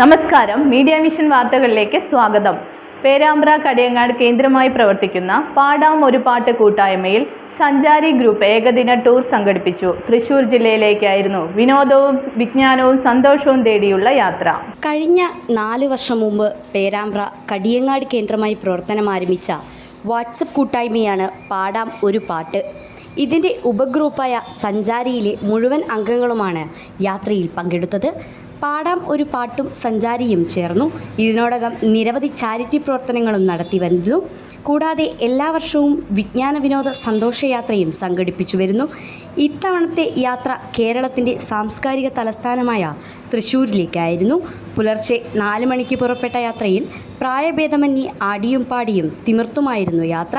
നമസ്കാരം. Media mission വാർത്തകളിലേക്ക് സ്വാഗതം. പേരാമ്പ്ര കടിയങ്ങാട് കേന്ദ്രമായി പ്രവർത്തിക്കുന്ന പാടാം ഒരു പാട്ട് കൂട്ടായ്മയിൽ സഞ്ചാരി ഗ്രൂപ്പ് ഏകദിന ടൂർ സംഘടിപ്പിച്ചു. തൃശൂർ ജില്ലയിലേക്കായിരുന്നു വിനോദവും വിജ്ഞാനവും സന്തോഷവും തേടിയുള്ള യാത്ര. കഴിഞ്ഞ നാല് വർഷം മുമ്പ് പേരാമ്പ്ര കടിയങ്ങാട് കേന്ദ്രമായി പ്രവർത്തനം ആരംഭിച്ച വാട്സപ്പ് കൂട്ടായ്മയാണ് പാടാം ഒരു പാട്ട്. ഇതിന്റെ ഉപഗ്രൂപ്പായ സഞ്ചാരിയിലെ മുഴുവൻ അംഗങ്ങളുമാണ് യാത്രയിൽ പങ്കെടുത്തത്. പാടാം ഒരു പാട്ടും സഞ്ചാരിയും ചേർന്നു. ഇതിനോടകം നിരവധി ചാരിറ്റി പ്രവർത്തനങ്ങളും നടത്തി വരുന്നു. കൂടാതെ എല്ലാ വർഷവും വിജ്ഞാന വിനോദ സന്തോഷയാത്രയും സംഘടിപ്പിച്ചു വരുന്നു. ഇത്തവണത്തെ യാത്ര കേരളത്തിന്റെ സാംസ്കാരിക തലസ്ഥാനമായ തൃശ്ശൂരിലേക്കായിരുന്നു പുലർച്ചെ നാല് മണിക്ക് പുറപ്പെട്ട യാത്രയിൽ പ്രായഭേദമന്യേ ആടിയും പാടിയും തിമിർത്തുമായിരുന്നു യാത്ര.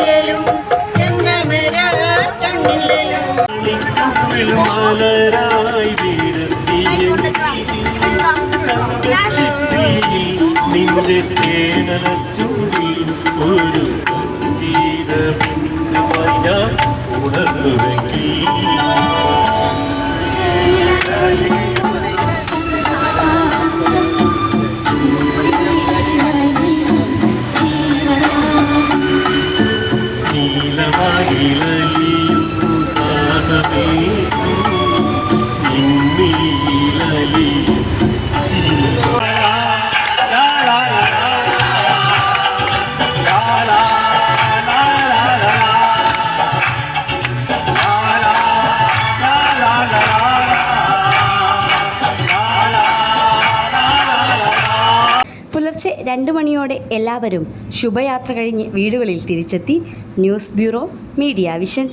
നിറമില്ലേലും ചെന്താമര കണ്ണില്ലേലും മലരായി നിന്റെ തേനന ചൂടി ഒരു സംഗീത ബിന്ദുവായി ഞാൻ ഉണർന്നുവെങ്കിൽ. നീലമയിലലിയുന്നു പുലർച്ചെ രണ്ട് മണിയോടെ എല്ലാവരും ശുഭയാത്ര കഴിഞ്ഞ് വീടുകളിൽ തിരിച്ചെത്തി ന്യൂസ് ബ്യൂറോ മീഡിയ വിഷൻ.